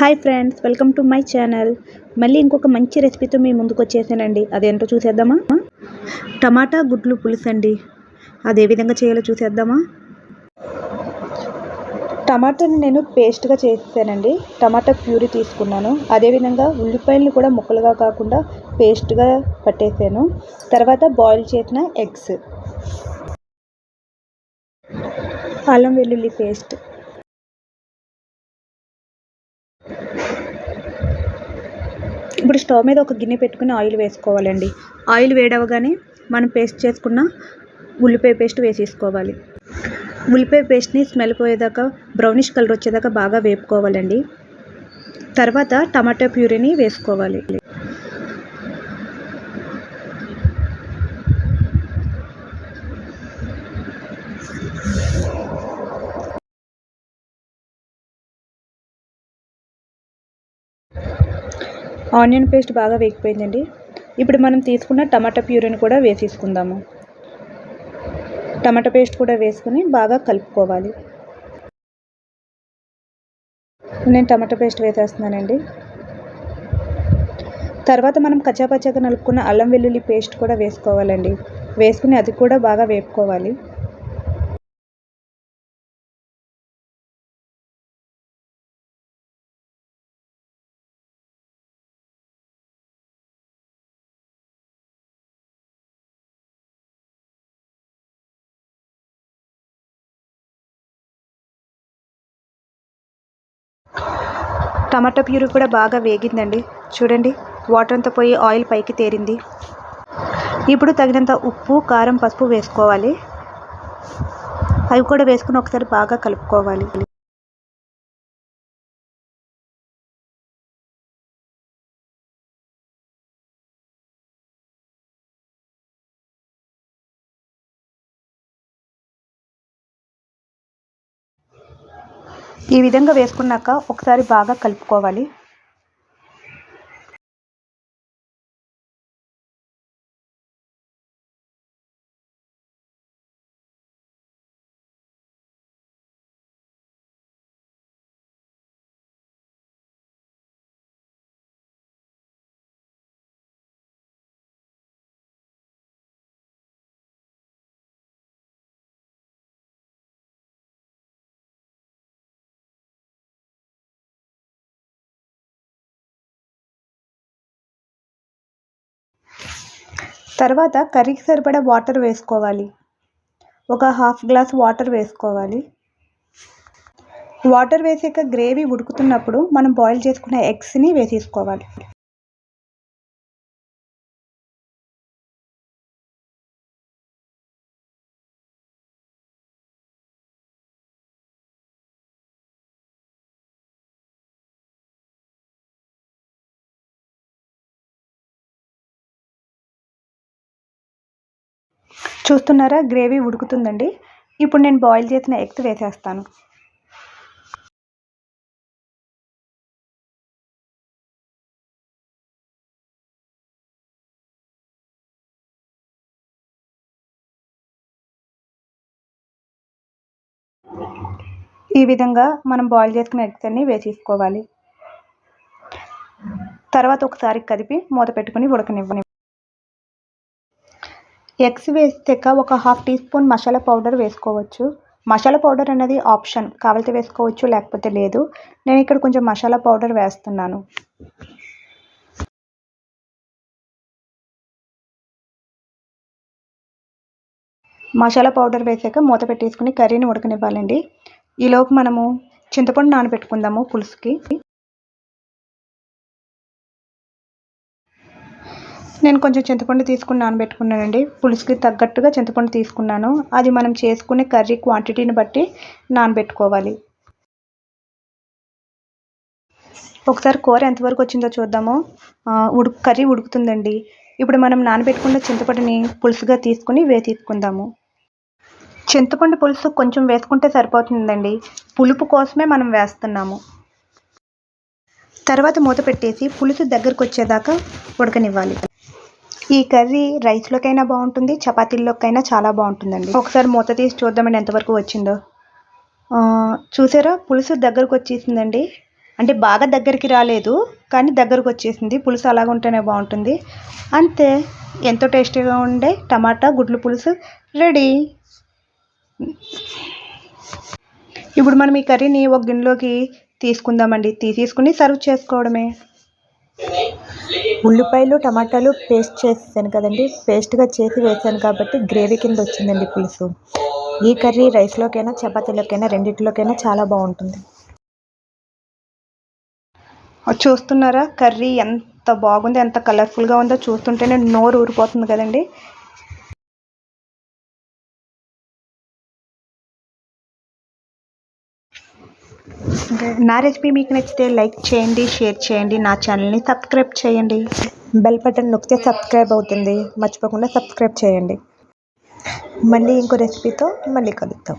Hi friends welcome to my channel. మళ్ళీ ఇంకొక మంచి రెసిపీతో మీ ముందుకు వచ్చేసానండి. అదేంటో చూసేద్దామా? టమాటా గుడ్లు పులుసు అండి అదే విధంగా చేయాలో చూసేద్దామా? టమాటాని నేను పేస్ట్గా చేసానండి టమాటా ప్యూరీ తీసుకున్నాను. అదేవిధంగా ఉల్లిపాయలను కూడా ముక్కలుగా కాకుండా పేస్ట్గా పట్టేసాను. తర్వాత బాయిల్ చేసిన ఎగ్స్. అల్లం వెల్లుల్లి పేస్ట్. ఇప్పుడు స్టవ్ మీద ఒక గిన్నె పెట్టుకుని ఆయిల్ వేసుకోవాలండి. ఆయిల్ వేడవగానే మనం పేస్ట్ చేసుకున్న ఉల్లిపాయ పేస్ట్ వేసేసుకోవాలి. ఉల్లిపాయ పేస్ట్ని స్మెల్ పోయేదాకా బ్రౌనిష్ కలర్ వచ్చేదాకా బాగా వేపుకోవాలండి. తర్వాత టమాటా ప్యూరీని వేసుకోవాలి. ఆనియన్ పేస్ట్ బాగా వేగిపోయిందండి. ఇప్పుడు మనం తీసుకున్న టమాటా ప్యూరీని కూడా వేసేసుకుందాము. టమాటా పేస్ట్ కూడా వేసుకుని బాగా కలుపుకోవాలి. నేను టమాటా పేస్ట్ వేసేస్తున్నానండి. తర్వాత మనం కచ్చాపచ్చాగా నలుపుకున్న అల్లం వెల్లుల్లి పేస్ట్ కూడా వేసుకోవాలండి. వేసుకుని అది కూడా బాగా వేపుకోవాలి. టమాటా ప్యూరీ కూడా బాగా వేగిందండి. చూడండి వాటర్ అంతా పోయి ఆయిల్ పైకి తేరింది. ఇప్పుడు తగినంత ఉప్పు కారం పసుపు వేసుకోవాలి. అవి కూడా వేసుకుని ఒకసారి బాగా కలుపుకోవాలి. ఈ విధంగా వేసుకున్నాక ఒకసారి బాగా కలుపుకోవాలి. తర్వాత కర్రీకి సరిపడా వాటర్ వేసుకోవాలి. ఒక హాఫ్ గ్లాస్ వాటర్ వేసుకోవాలి. వాటర్ వేసాక గ్రేవీ ఉడుకుతున్నప్పుడు మనం బాయిల్ చేసుకున్న ఎగ్స్ని వేసేసుకోవాలి. చూస్తున్నారా? గ్రేవీ ఉడుకుతుందండి. ఇప్పుడు నేను బాయిల్ చేసిన ఎగ్స్ వేసేస్తాను. ఈ విధంగా మనం బాయిల్ చేసుకున్న ఎగ్స్ అన్ని వేసేసుకోవాలి. తర్వాత ఒకసారి కదిపి మూత పెట్టుకుని ఉడకనివ్వని ఎగ్స్ వేసాక ఒక half teaspoon masala powder వేసుకోవచ్చు. మసాలా పౌడర్ అనేది ఆప్షన్. కావాలితే వేసుకోవచ్చు లేకపోతే లేదు. నేను ఇక్కడ కొంచెం మసాలా పౌడర్ వేస్తున్నాను. మసాలా పౌడర్ వేసాక మూత పెట్టేసుకుని కర్రీని ఉడకనివ్వాలండి. ఈలోపు మనము చింతపండు నానబెట్టుకుందాము పులుసుకి. నేను కొంచెం చింతపండు తీసుకుని నానబెట్టుకున్నానండి. పులుసుకి తగ్గట్టుగా చింతపండు తీసుకున్నాను. అది మనం చేసుకునే కర్రీ క్వాంటిటీని బట్టి నానబెట్టుకోవాలి. ఒకసారి కూర ఎంతవరకు వచ్చిందో చూద్దాము. ఉడుకు కర్రీ ఉడుకుతుందండి. ఇప్పుడు మనం నానబెట్టుకున్న చింతపండుని పులుసుగా తీసుకుని వే తీసుకుందాము. చింతపండు పులుసు కొంచెం వేసుకుంటే సరిపోతుందండి. పులుపు కోసమే మనం వేస్తున్నాము. తర్వాత మూత పెట్టేసి పులుసు దగ్గరకు వచ్చేదాకా ఉడకనివ్వాలి. ఈ కర్రీ రైస్లోకైనా బాగుంటుంది చపాతీల్లోకైనా చాలా బాగుంటుందండి. ఒకసారి మూత తీసి చూద్దామండి ఎంతవరకు వచ్చిందో. చూసారా? పులుసు దగ్గరకు వచ్చేసిందండి. అంటే బాగా దగ్గరికి రాలేదు కానీ దగ్గరకు వచ్చేసింది. పులుసు అలాగ ఉంటేనే బాగుంటుంది. అంతే ఎంతో టేస్టీగా ఉండే టమాటా గుడ్లు పులుసు రెడీ. ఇప్పుడు మనం ఈ కర్రీని ఒక గిన్నెలోకి తీసుకుందామండి. తీసేసుకుని సర్వ్ చేసుకోవడమే. ఉల్లిపాయలు టమాటాలు పేస్ట్ చేసాను కదండి. పేస్ట్గా చేసి వేసాను కాబట్టి గ్రేవీ కింద వచ్చిందండి పులుసు. ఈ కర్రీ రైస్లోకైనా చపాతీలోకైనా రెండిట్లోకైనా చాలా బాగుంటుంది. చూస్తున్నారా? కర్రీ ఎంత బాగుంది ఎంత కలర్ఫుల్గా ఉందో చూస్తుంటేనే నోరు ఊరిపోతుంది కదండి. నా రెసిపీ మీకు నచ్చితే లైక్ చేయండి షేర్ చేయండి నా ఛానల్ని సబ్స్క్రైబ్ చేయండి. బెల్ బటన్ నొక్కితే సబ్స్క్రైబ్ అవుతుంది. మర్చిపోకుండా సబ్స్క్రైబ్ చేయండి. మళ్ళీ ఇంకో రెసిపీతో మళ్ళీ కలుద్దాం.